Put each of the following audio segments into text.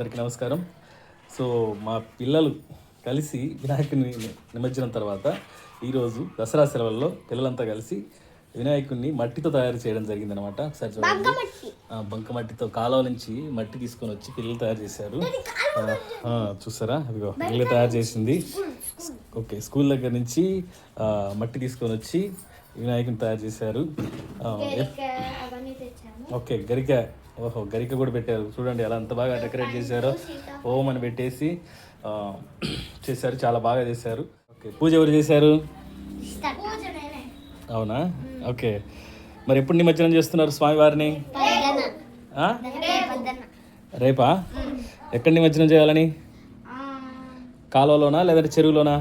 అందరికీ నమస్కారం. సో మా పిల్లలు కలిసి వినాయకుని నిమజ్జనం తర్వాత ఈరోజు దసరా సెలవుల్లో పిల్లలంతా కలిసి వినాయకుడిని మట్టితో తయారు చేయడం జరిగిందనమాట ఒకసారి చూడండి. ఆ, బంకమట్టితో కాలువ నుంచి మట్టి తీసుకొని వచ్చి పిల్లలు తయారు చేశారు. చూసారా? అదిగో పిల్లలు తయారు చేసింది. ఓకే స్కూల్ దగ్గర నుంచి మట్టి తీసుకొని వచ్చి వినాయకుని తయారు చేశారు. ఓకే గరిక. ఓహో గరిక కూడా పెట్టారు. చూడండి ఎలా అంత బాగా డెకరేట్ చేశారో. ఓం అని పెట్టేసి చేశారు. చాలా బాగా చేశారు. ఓకే పూజ ఎవరు చేశారు? అవునా? ఓకే. మరి ఎప్పుడు నిమజ్జనం చేస్తున్నారు స్వామివారిని? రేపా. ఎక్కడ నిమజ్జనం చేయాలని? కాలువలోనా లేదంటే చెరువులోనా?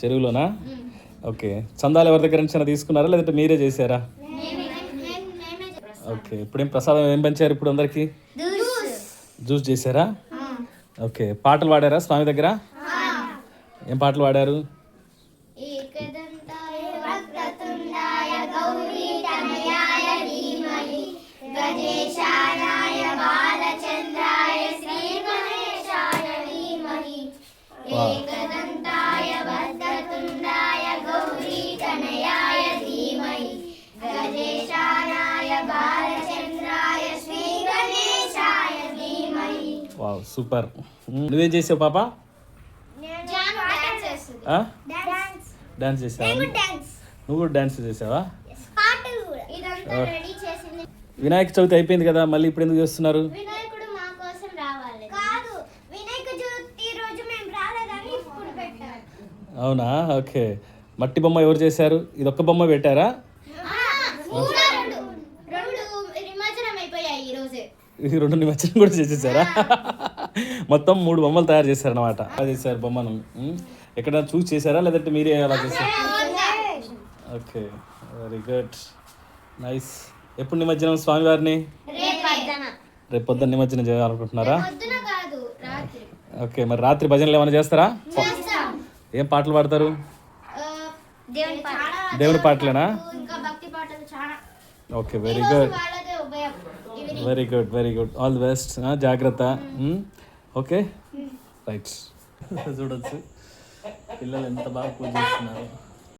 చెరువులోనా? ఓకే. చందాలు ఎవరి దగ్గర నుంచి తీసుకున్నారా? లేదంటే మీరే చేశారా? ఓకే. ఇప్పుడేం ప్రసాదం ఏం పంచారు ఇప్పుడు అందరికి? జ్యూస్. చేశారా? ఓకే. పాటలు పాడారా స్వామి దగ్గర? ఏం పాటలు పాడారు? ఏకదంతాయ వావ్ సూపర్. నువ్వేం చేసావు పాప? డాన్స్ చేసావా? నువ్వు కూడా డాన్స్ చేసావా? వినాయక చవితి అయిపోయింది కదా మళ్ళీ ఇప్పుడు ఎందుకు చేస్తున్నారు? అవునా? ఓకే. మట్టి బొమ్మ ఎవరు చేశారు? ఇది ఒక్క బొమ్మ పెట్టారా? ఈ రెండు నిమజ్జనం కూడా చేసేసారా? మొత్తం మూడు బొమ్మలు తయారు చేశారనమాట అలా చేశారు బొమ్మను? ఉమ్, ఎక్కడైనా చూసి చేశారా? లేదంటే మీరే అలా చేశారు? ఓకే వెరీ గుడ్ నైస్ ఎప్పుడు నిమజ్జనం స్వామివారిని? రేపు పొద్దున రేపు పొద్దున్న నిమజ్జనం చేయాలనుకుంటున్నారా? పొద్దున కాదు రాత్రి. ఓకే మరి రాత్రి భజనలు ఏమైనా చేస్తారా? ఏం పాటలు పాడతారు? దేవుని పాట దేవుని పాటలేనా? ఇంకా భక్తి పాటలు చాలా. Okay very good very good very good all the best జాగ్రత్త. ఓకే? రైట్ చూడొచ్చు. పిల్లలు ఎంత బాగా పూజ చేస్తున్నారు.